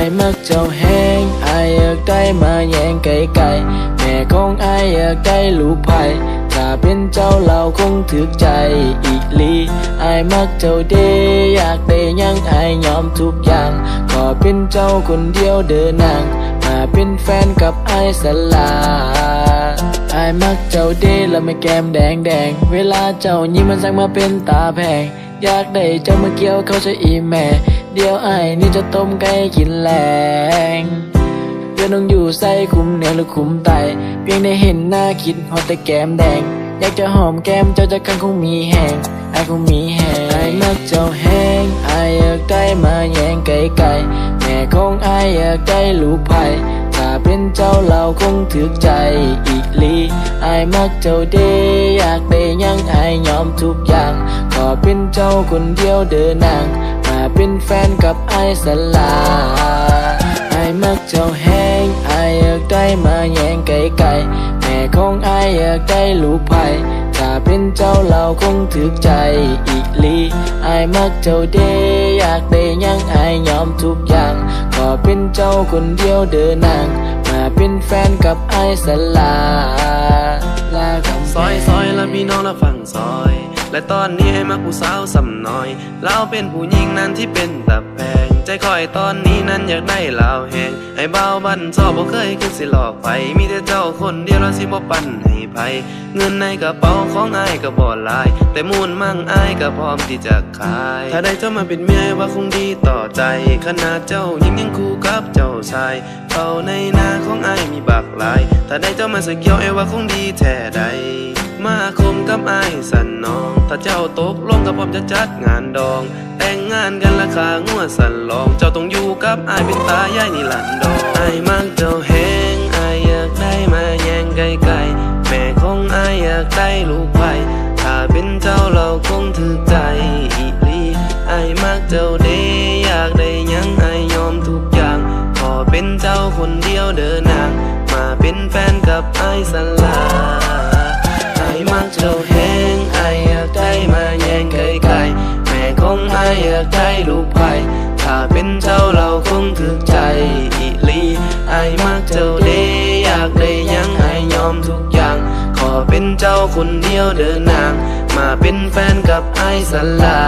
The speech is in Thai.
ายมักเจ้าแห้งอายอยากได้มาแย่งไก่ไก่แม่ของอายอยากได้ลูกไผ่ถ้าเป็นเจ้าเราคงถึกใจอีหลีอายมักเจ้าเดอยากได้ยังอายยอมทุกอย่าง ขอเป็นเจ้าคนเดียวเดินนางมาเป็นแฟนกับไอายสลาไอายมักเจ้าเดและไม่แก้มแดงแดง เวลาเจ้ายิ้มมันสั่งมาเป็นตาแพง อยากได้เจ้ามาเกี่ยวเขาจะอีแม่ เดียวไอ้นี่จะต้มไก่กินแรงเพื่อนต้องอยู่ใส่คุมเนือหรือคุมไต เพียงได้เห็นหน้าคิดฮอดแต่แก้มแดง อยากจะหอมแก้มเจ้าจะกันคงมีแหงไอายคงมีแหงไอายมักเจ้าแหงไอายอยากได้มาแย่งไก่ไก่แม่ของไอายอยากได้ลูกไผ่ถ้าเป็นเจ้าเราคงถึกใจอีหลีไอายมักเจ้าเดอยากได้ยังไอายอมทุกอย่าง ขอเป็นเจ้าคนเดียวเดินนาง เป็นแฟนกับไอสลาไอายมักเจ้าแห้งไอายอยากได้มาแย่งไก่ไก่แม่ของไอายอยากได้ลูกไผ่ถ้าเป็นเจ้าเราคงถึกใจอีหลีไอายมักเจ้าเดอยากได้ยังไอายยอมทุกอย่าง ขอเป็นเจ้าคนเดียวเดินนางมาเป็นแฟนกับไอสลาลาคำซอยซอยและพี่น้องและฝั่งซอย และตอนนี้ให้มักผู้สาวสำน้อยเราเป็นผู้หญิงนั้นที่เป็นตะแพงใจคอยตอนนี้นั้นอยากได้ลาวแหงให้เบาบันซอบบ่เคยคิดสิหลอกไป มีแต่เจ้าคนเดียวแล้วสิบ่ปันให้ไผเงินในกระเป๋าของอายก็บ่หลาย แต่มูลมั่งอายก็พร้อมที่จะขาย ถ้าได้เจ้ามาเป็นเมียว่าคงดีต่อใจ ขนาดเจ้ายิ่งยังคู่กับเจ้าชายเฝ้าในนาของอายมีบักหลาย ถ้าได้เจ้ามาสเกี่ยวเอว่าคงดีแท้ใด มาคมกับไอ้สันน้อง ถ้าเจ้าตกลงกับผมจะจัดงานดอง แต่งงานกันราคางัวสันลอง เจ้าต้องอยู่กับไอ้เป็นตายายนี่ลันดองไอ้ายมักเจ้าแหงไอ้อยากได้มาแย่งไกลๆแม่ของไอ้อยากได้ลูกไผ่ถ้าเป็นเจ้าเราคงถือใจอีลีไอ้ายมักเจ้าเดอยากได้ยังไอ้ยอมทุกอย่างขอเป็นเจ้าคนเดียวเดินนางมาเป็นแฟนกับไอ้สลาางเจ้าแหงไออยากได้มาแย่งไกลๆแม่คงไออยากได้ลูกไผ่ถ้าเป็นเจ้าเราคงถึกใจอีลีไอมักเจ้าเดอยากได้ยังไอยอมทุกอย่าง ขอเป็นเจ้าคนเดียวเดินนาง มาเป็นแฟนกับไอสลา